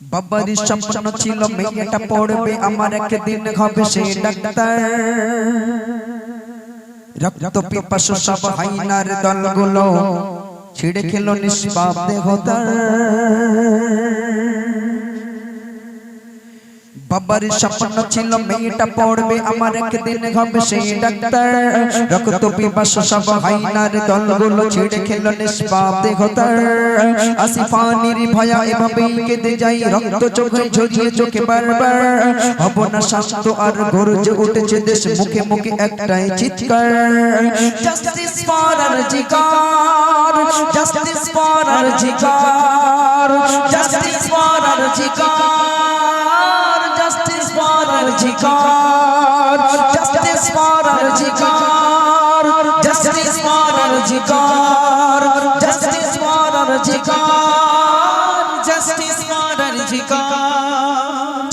বাবার স্বপ্ন ছিল মেয়েটা পড়বে আমার একদিন হবে সে ডাক্তার। রক্ত পিপাসু সব হাইনার দলগুলো ছিঁড়ে খেলো নিষ্পাপ দেহতার বাবার স্বপ্ন ছিল মেয়েটা পড়বে আমার একদিন হবে সেই ডাক্তার। রক্ত পিপাসু সব হাইনার দলগুলো ছিঁড়ে খেলো নিষ্পাপ দেহতার। আসিফানির ভয়া এভাবেই কেঁদে যাই রক্ত চোখে ঝরিয়ে চোখে বারবার। হব না শান্ত আর গরজে উঠেছে দেশ মুখে মুখে একটাই চিৎকার। Justice for RG Kar justice for RG Kar জিকার justice মারার জিকার জাস্টিস মারার জিকার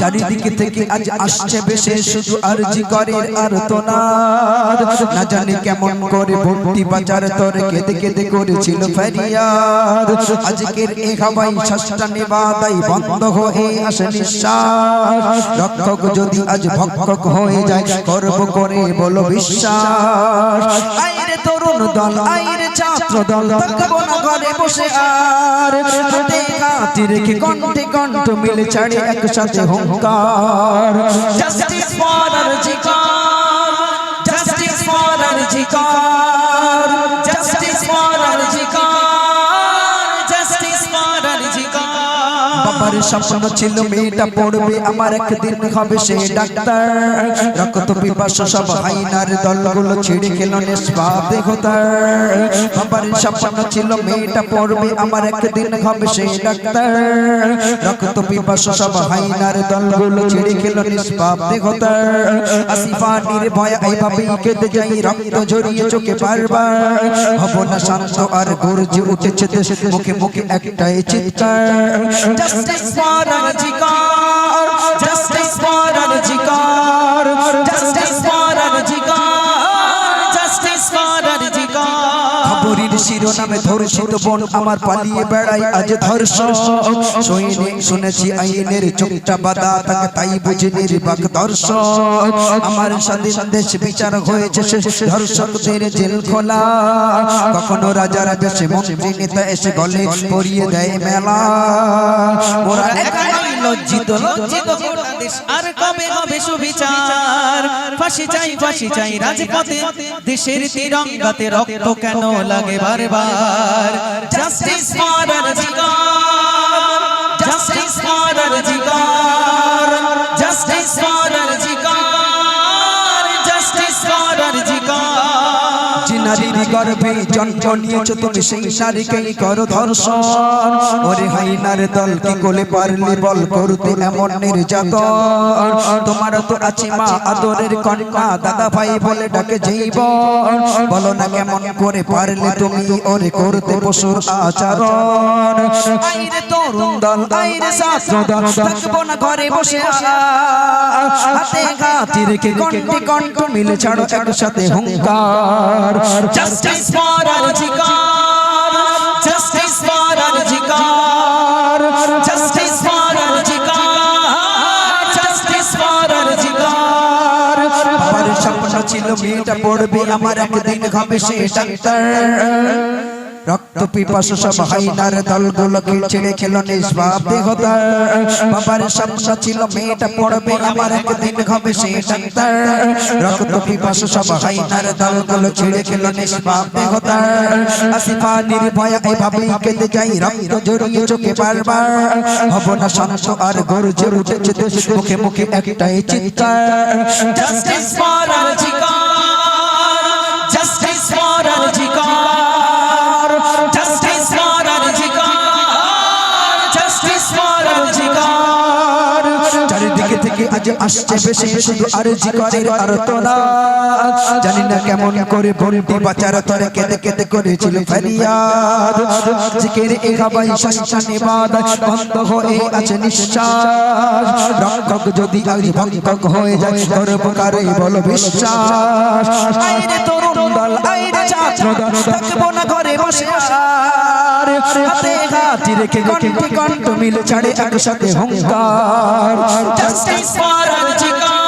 চারিদিকে থেকে আজ আসছে বেশে শুধু আরজি করে আর তো না জানি কেমন করে ভর্তি বাজার তোর কেঁদে কেঁদে করেছিল ফেরিয়াদ। আজকের এ হাওয়াই শ্বাসটা নেবাদাই বন্ধ হয়ে আসে নিঃশ্বাস। রক্ষক যদি আজ ভক্ষক হয়ে যায় করব করে বলো বিশ্বাস। আইরে তরুণ দল আইরে ছাত্র দল থাকব না ঘরে বসে আর। হাতে কাটি রেখে কণ্ঠে কণ্ঠ মিলে ছাড়ে একসাথে হুঙ্কার জাস্টিস ফর আরজিকার বাবার স্বপ্ন ছিল মেয়েটা পড়বে, আমার একদিন হবে সে ডাক্তার। রক্ত পিপাসু সব হাইনার দলগুলো ছিঁড়ে খেলো নিষ্পাপ দেহতার। বাবার স্বপ্ন ছিল মেয়েটা পড়বে, আমার একদিন হবে সে ডাক্তার। রক্ত পিপাসু সব হাইনার দলগুলো ছিঁড়ে খেলো নিষ্পাপ দেহতার। আসিফা নির্ভয় এইভাবেই কেঁদে যাই রক্ত ঝরিয়ে চোখে বারবার। হব না শান্ত আর গর্জে উঠেছে দেশে, মুখে মুখে একটাই চিৎকার। justice for Ranjikar, justice for Ranjikar, justice for শিরোনামে ধর্ষিত বোন আমার পালিয়ে বেড়াই আজ ধর্ষণ। শুনে শুনেছি আইনের চোখটা বাদা তাকে তাই বুঝে নির্বাক দর্শন আমার সাথে দেশ বিচার হয়েছে ধর্ষকদের জেল খোলা কখনো রাজার বেশে মন্ত্রী নেতা এসে গলে পরিয়ে দেয় মেলা। লজ্জিত লজ্জিত আর ফাঁসি চাই ফাঁসি চাই রাজপথে। দেশের তিরঙ্গাতে রক্ত কেন লাগে বারবার? জাস্টিস নারীর গর্ভে জন্ম নিয়েছ তুমি? সেই নারীকেই করো ধর্ষণ। ওরে হাইনার দল, কি কোলে পারলি বল করতে এমন নির্যাতন? তোমার তো আছে মা আদরের কন্যা, দাদা ভাই বলে ডাকে জীব বলো না কেমন করে পারলে তুমি ওরে করতে পশুর আচরণ? তরুণ দল, আইরে ছাত্র দল, থাকব না ঘরে বসে। হাতে হাতি রেখে কণ্ঠ মিলে ছাড়ো একসাথে হুঙ্কার। Justice for RG Kar justice for RG Kar justice for RG Kar justice for RG Kar বাবার স্বপ্ন ছিল মেয়েটা পড়বে আমার একদিন হবে সে ডাক্তার। রক্ত পিপাসু সব হাইনার দলগুলোকে ছেড়ে খেলো নিষ্পাপ দেহতার বাবার স্বপ্ন ছিল মেয়েটা পড়বে, আমার একদিন হবে সে ডাক্তার। রক্ত পিপাসু সব হাইনার দলগুলো ছেড়ে খেলো নিষ্পাপ দেহতার আসিফা নির্ভয়া এভাবেই কেঁদে যাই, রক্ত জড়িয়ে চোখে বারবার। হব না শান্ত আর গর্জে উঠেছে দেশ, মুখে মুখে একটাই চিৎকার। জাস্টিস ফর আজ আসছে বেশি শুধু আর জিকরের আর তোলা জানি না কেমন করে বলবি বাচার তরে কেঁদে কেঁদে করেছিল ফরিয়াদ। জিকের এ গাবাই শাসানে বাদ বন্ধ হয়ে আছে নিঃশ্বাস। রক্ষক যদি আজ ভক্ষক হয়ে যায় তোর প্রকারে বল বিশ্বাস। আইরে তরুণ দল আইরে ছাত্র দল থাকব না ঘরে বসে। অধিকার হাতে হাত রেখে কণ্ঠে কণ্ঠ মিলে ছাড়ে একসাথে Arjikar.